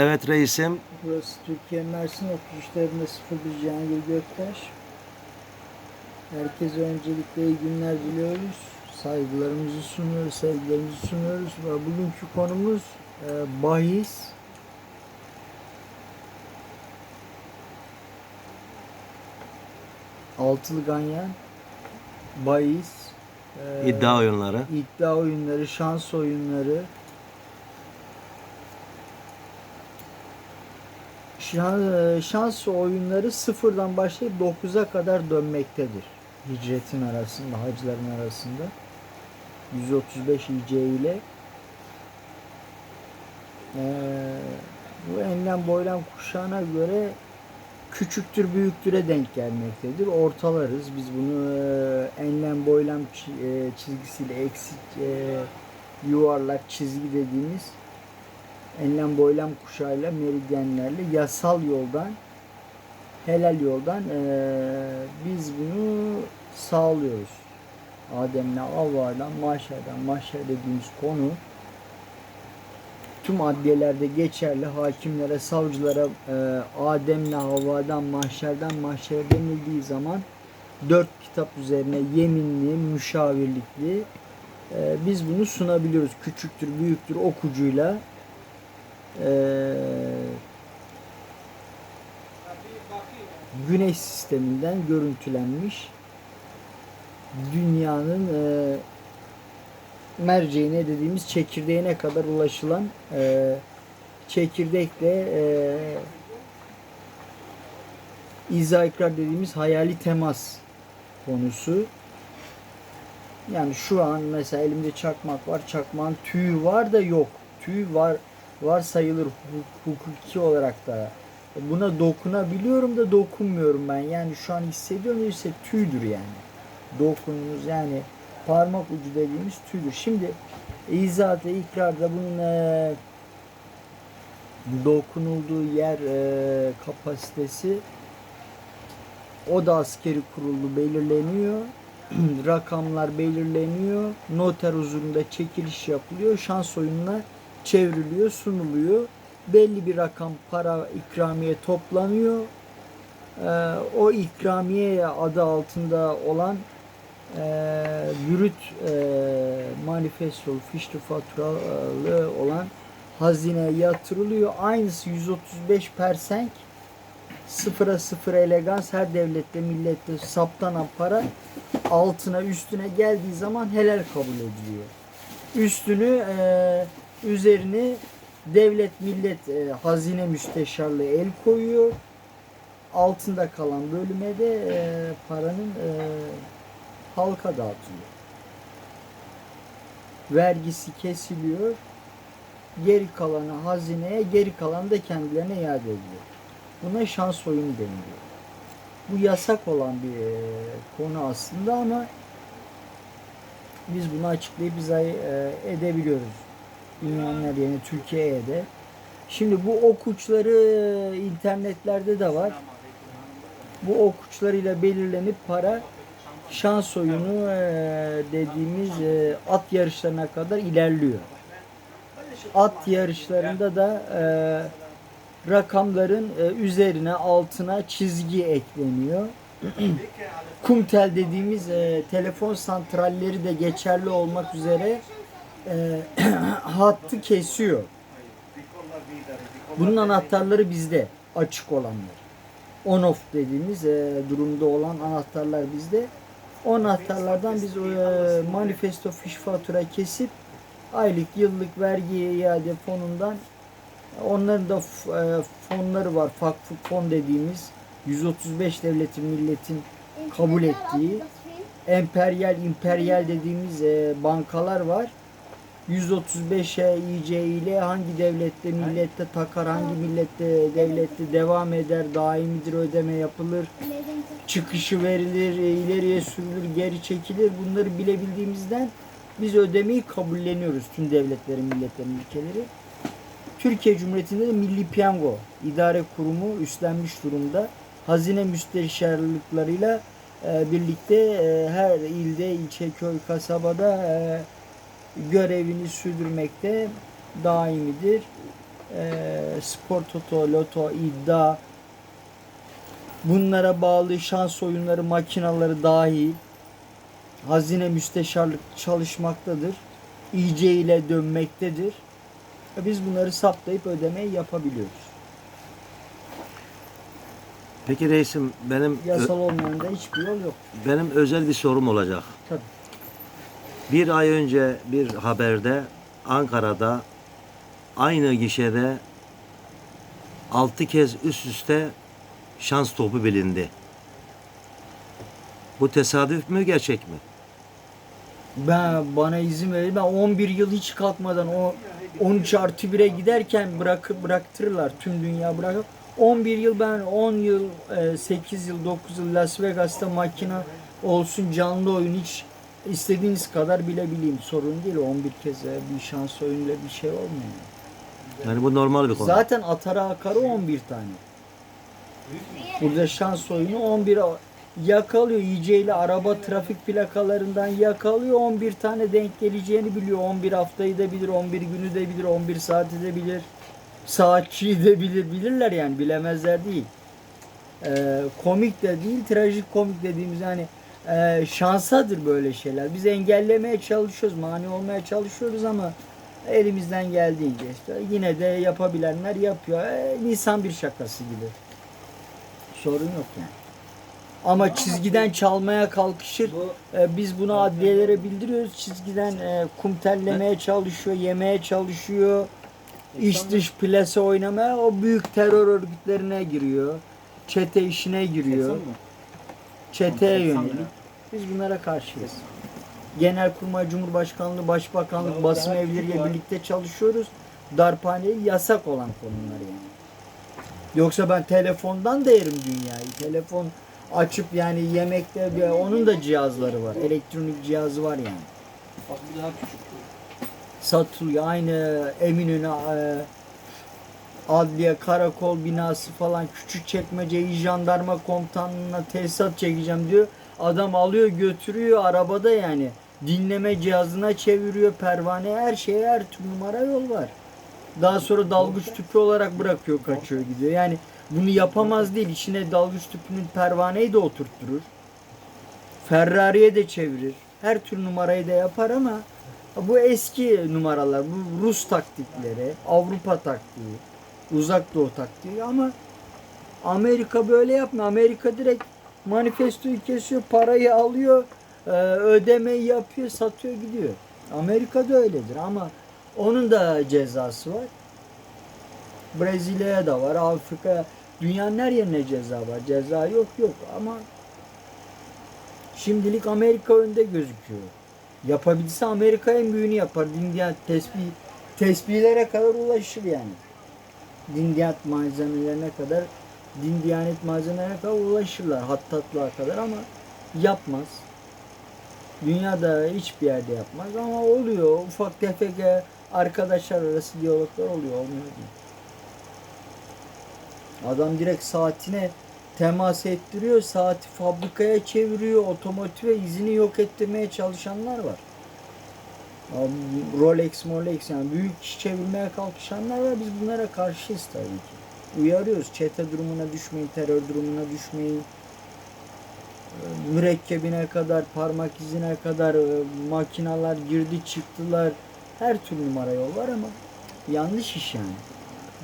Evet reisim. Burası Türkiye Mersin Okuyuşlarında 01 Cihangir Göktaş. Herkese öncelikle iyi günler diliyoruz. Saygılarımızı sunuyoruz, sevgilerimizi sunuyoruz. Ve bugünkü konumuz e, bahis. Altılı ganyan, bahis, e, iddia oyunları. iddia oyunları, şans oyunları, Şans oyunları sıfırdan başlayıp 9'a kadar dönmektedir. Hicretin arasında, hacıların arasında. 135 IC ile Ee, bu enlem boylam kuşağına göre küçüktür büyüktüre denk gelmektedir. Ortalarız. Biz bunu e, enlem boylam e, çizgisiyle eksik e, yuvarlak çizgi dediğimiz enlem boylam kuşağıyla meridyenlerle yasal yoldan helal yoldan eee, biz bunu sağlıyoruz. Adem'le Havva'dan mahşerden mahşer dediğimiz konu tüm adliyelerde geçerli hakimlere, savcılara eee Adem'le Havva'dan mahşerden mahşer denildiği zaman dört kitap üzerine yeminli, müşavirlikli eee, biz bunu sunabiliyoruz. Küçüktür, büyüktür okucuyla ee, güneş sisteminden görüntülenmiş dünyanın e, merceğine dediğimiz çekirdeğine kadar ulaşılan e, çekirdekle e, izah ikrar dediğimiz hayali temas konusu. Yani şu an mesela elimde çakmak var. Çakmağın tüyü var da yok. Tüy var var sayılır huk- hukuki olarak da. Buna dokunabiliyorum da dokunmuyorum ben. Yani şu an hissediyorum ise tüydür yani. Dokunumuz yani parmak ucu dediğimiz tüydür. Şimdi izahat-ı ikrarda bunun eee, dokunulduğu yer eee, kapasitesi o da askeri kurulu belirleniyor. Rakamlar belirleniyor. Noter huzurunda çekiliş yapılıyor. Şans oyununa çevriliyor, sunuluyor. Belli bir rakam para ikramiye toplanıyor. Ee, o ikramiye adı altında olan e, bürüt e, manifesto, fişli faturalı olan hazine yatırılıyor. Aynısı 135 persenk sıfıra sıfır elegans her devlette millette saptanan para altına üstüne geldiği zaman helal kabul ediliyor. Üstünü e, üzerini devlet millet e, hazine müsteşarlığı el koyuyor. Altında kalan bölüme de e, paranın e, halka dağıtılıyor. Vergisi kesiliyor. Geri kalanı hazineye, geri kalanı da kendilerine iade ediliyor. Buna şans oyunu deniliyor. Bu yasak olan bir e, konu aslında ama biz bunu açıklayıp izah e, edebiliyoruz. Her yerine Türkiye'ye de. Şimdi bu okuçları e, internetlerde de var. Bu okuçlarıyla belirlenip para şans oyunu e, dediğimiz e, at yarışlarına kadar ilerliyor. At yarışlarında da e, rakamların üzerine altına çizgi ekleniyor. Kumtel dediğimiz telefon santralleri de geçerli olmak üzere e, hattı kesiyor. Bunun anahtarları bizde açık olanlar. On off dediğimiz e, durumda olan anahtarlar bizde. O anahtarlardan biz e, manifesto fiş fatura kesip aylık yıllık vergi iade fonundan onların da e, fonları var. Vakfı fon dediğimiz 135 devletin milletin kabul ettiği emperyal imperyal dediğimiz e, bankalar var. 135'e IC ile hangi devlette millette takar, hangi millette devlette devam eder, daimidir ödeme yapılır, çıkışı verilir, e, ileriye sürülür, geri çekilir. Bunları bilebildiğimizden biz ödemeyi kabulleniyoruz tüm devletlerin, milletlerin, ülkeleri. Türkiye Cumhuriyeti'nde de Milli Piyango İdare Kurumu üstlenmiş durumda. Hazine müsteşarlıklarıyla e, birlikte e, her ilde, ilçe, köy, kasabada e, görevini sürdürmekte daimidir. e, spor toto, loto, iddia bunlara bağlı şans oyunları makinaları dahil hazine müsteşarlık çalışmaktadır. İyice ile dönmektedir. Biz bunları saptayıp ödemeyi yapabiliyoruz. Peki reisim benim Yasal olmayan da hiçbir yol yok. benim özel bir sorum olacak. Tabii. Bir ay önce bir haberde Ankara'da aynı gişede 6 kez üst üste şans topu bilindi. Bu tesadüf mü gerçek mi? Ben bana izin verin. Ben 11 yıl hiç kalkmadan o 13 artı 1'e giderken bırakıp bıraktırırlar. Tüm dünya bırakıp 11 yıl ben 10 yıl, e, 8 yıl, 9 yıl Las Vegas'ta makine olsun canlı oyun hiç istediğiniz kadar bilebileyim. Sorun değil. 11 kez e, bir şans oyunuyla bir şey olmuyor. Yani bu normal bir konu. Zaten atara akarı 11 tane. Burada şans oyunu 11 yakalıyor. İyice ile araba trafik plakalarından yakalıyor. 11 tane denk geleceğini biliyor. 11 haftayı da bilir, 11 günü de bilir, 11 saati de bilir. Saatçiyi de bilir. Bilirler yani bilemezler değil. Ee, komik de değil, trajik komik dediğimiz yani e, şansadır böyle şeyler. Biz engellemeye çalışıyoruz, mani olmaya çalışıyoruz ama elimizden geldiğince işte yine de yapabilenler yapıyor. E, Nisan bir şakası gibi. Sorun yok yani. Ama çizgiden çalmaya kalkışır. E, biz bunu adliyelere bildiriyoruz. Çizgiden e, kum tellemeye çalışıyor, yemeye çalışıyor. İç dış plase oynamaya o büyük terör örgütlerine giriyor. Çete işine giriyor. Çeteye yönelik. Biz bunlara karşıyız. Genelkurmay Cumhurbaşkanlığı, Başbakanlık, basın evleriyle birlikte çalışıyoruz. Darphaneyi yasak olan konular yani. Yoksa ben telefondan da yerim dünyayı. Telefon açıp yani yemekte bir, onun da cihazları var. Elektronik cihazı var yani. Bak bir daha küçük. Satılıyor. Aynı Eminönü e, adliye, karakol binası falan küçük çekmeceyi jandarma komutanlığına tesisat çekeceğim diyor. Adam alıyor götürüyor arabada yani. Dinleme cihazına çeviriyor pervane her şeye her tür numara yol var. Daha sonra dalgıç tüpü olarak bırakıyor kaçıyor gidiyor. Yani bunu yapamaz değil. İçine dalgıç tüpünün pervaneyi de oturtturur. Ferrari'ye de çevirir. Her tür numarayı da yapar ama bu eski numaralar, bu Rus taktikleri, Avrupa taktiği, Uzak Doğu taktiği ama Amerika böyle yapmıyor. Amerika direkt manifestoyu kesiyor, parayı alıyor, e, ödemeyi yapıyor, satıyor gidiyor. Amerika da öyledir ama onun da cezası var. Brezilya'ya da var, Afrika, dünyanın her yerine ceza var. Ceza yok yok ama şimdilik Amerika önde gözüküyor. Yapabilse Amerika en büyüğünü yapar. Diyanet tesbih, tesbihlere kadar ulaşır yani. Din Diyanet malzemelerine kadar, din diyanet malzemelerine kadar ulaşırlar. Hattatlığa kadar ama yapmaz. Dünyada hiçbir yerde yapmaz ama oluyor. Ufak tefek e, arkadaşlar arası diyaloglar oluyor. Olmuyor değil. Adam direkt saatine temas ettiriyor. Saati fabrikaya çeviriyor. Otomotive izini yok ettirmeye çalışanlar var. Rolex, Molex yani büyük iş çevirmeye kalkışanlar var. Biz bunlara karşıyız tabii ki. Uyarıyoruz. Çete durumuna düşmeyin, terör durumuna düşmeyin. Ee, Mürekkebine kadar, parmak izine kadar e, makinalar girdi çıktılar. Her türlü numara yol var ama yanlış iş yani.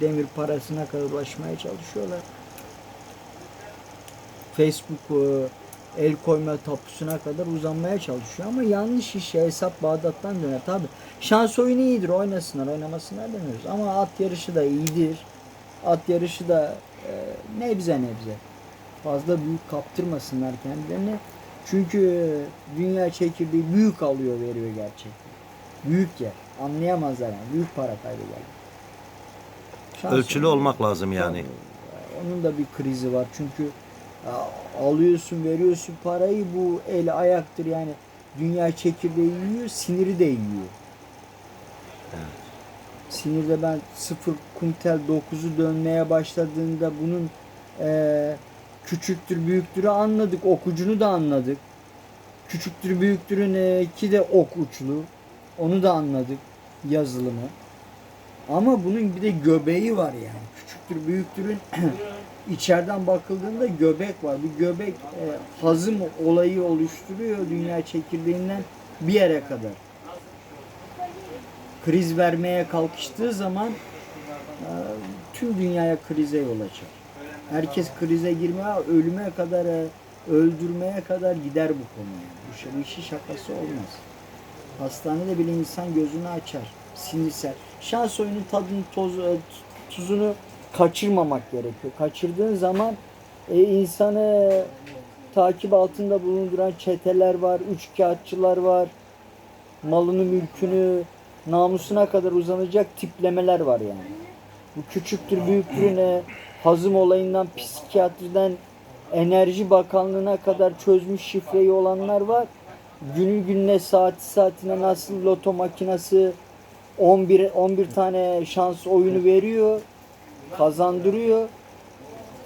Demir parasına kadar ulaşmaya çalışıyorlar. Facebook e, el koyma tapusuna kadar uzanmaya çalışıyor ama yanlış iş ya hesap Bağdat'tan döner tabi. Şans oyunu iyidir oynasınlar oynamasınlar demiyoruz ama at yarışı da iyidir. At yarışı da e, nebze nebze. Fazla büyük kaptırmasınlar kendilerini. Çünkü dünya çekirdeği büyük alıyor veriyor gerçekten. Büyük yer. Anlayamazlar yani. Büyük para kaybederler. Şans Ölçülü olmak lazım yani. Onun da bir krizi var. Çünkü alıyorsun, veriyorsun parayı bu el ayaktır yani. Dünya çekirdeği yiyor, siniri de yiyor. Sinirde ben sıfır kumtel 9'u dönmeye başladığında bunun eee, küçüktür büyüktürü anladık. Okucunu da anladık. Küçüktür büyüktürün eee, ki de ok uçlu. Onu da anladık yazılımı. Ama bunun bir de göbeği var yani. Küçüktür büyüktürün içeriden bakıldığında göbek var. Bu göbek e, hazım olayı oluşturuyor dünya çekirdeğinden bir yere kadar. Kriz vermeye kalkıştığı zaman e, tüm dünyaya krize yol açar. Herkes krize girmeye, ölüme kadar, e, öldürmeye kadar gider bu konu. Yani. Bu, şey, bu işin şakası olmaz. Hastanede bile insan gözünü açar. Sinirsel. Şans oyunun tadını, toz, e, tuzunu kaçırmamak gerekiyor. Kaçırdığın zaman e, insanı takip altında bulunduran çeteler var, üç kağıtçılar var, malını, mülkünü, namusuna kadar uzanacak tiplemeler var yani. Bu küçüktür, büyüktür ne, hazım olayından, psikiyatriden, enerji bakanlığına kadar çözmüş şifreyi olanlar var. Günü gününe, saati saatine nasıl loto makinesi 11 11 tane şans oyunu veriyor, kazandırıyor.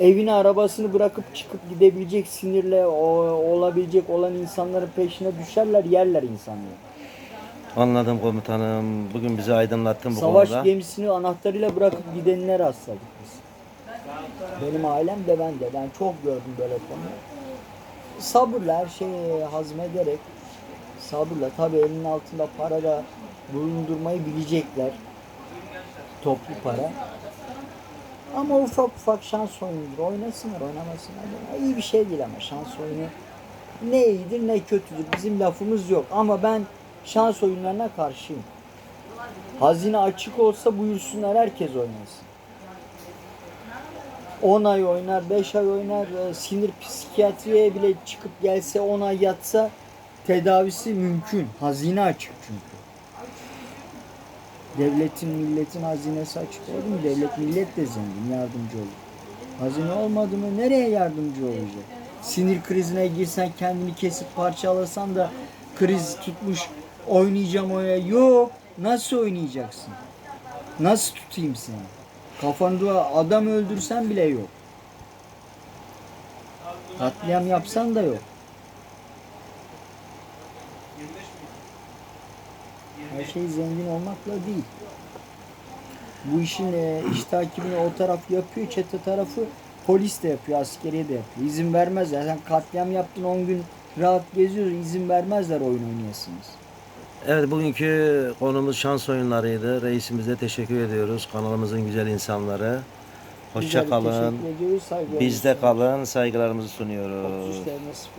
Evini arabasını bırakıp çıkıp gidebilecek sinirle o, olabilecek olan insanların peşine düşerler, yerler insanları. Anladım komutanım. Bugün bizi aydınlattın bu Savaş konuda. gemisini anahtarıyla bırakıp gidenler rastladık biz. Benim ailem de ben de. Ben çok gördüm böyle konuları. Sabırla her şeyi hazmederek sabırla tabii elinin altında para da bulundurmayı bilecekler. Toplu para. Ama ufak ufak şans oyunudur. Oynasınlar, oynamasınlar. İyi bir şey değil ama şans oyunu ne iyidir ne kötüdür. Bizim lafımız yok. Ama ben şans oyunlarına karşıyım. Hazine açık olsa buyursunlar herkes oynasın. 10 ay oynar, 5 ay oynar, e, sinir psikiyatriye bile çıkıp gelse 10 ay yatsa tedavisi mümkün. Hazine açık çünkü. Devletin, milletin hazinesi açık oldu mu? Devlet, millet de zengin, yardımcı olur. Hazine olmadı mı nereye yardımcı olacak? Sinir krizine girsen kendini kesip parçalasan da kriz tutmuş oynayacağım oya yok. Nasıl oynayacaksın? Nasıl tutayım seni? Kafanda adam öldürsen bile yok. Katliam yapsan da yok. Her şey zengin olmakla değil. Bu işin e, iş takibini o taraf yapıyor, çete tarafı polis de yapıyor, askeriye de yapıyor. İzin vermezler. Sen katliam yaptın 10 gün rahat geziyorsun, izin vermezler oyun oynayasınız. Evet bugünkü konumuz şans oyunlarıydı. Reisimize teşekkür ediyoruz. Kanalımızın güzel insanları. Hoşça kalın. Bizde kalın. Saygılarımızı sunuyoruz. 33 nasip.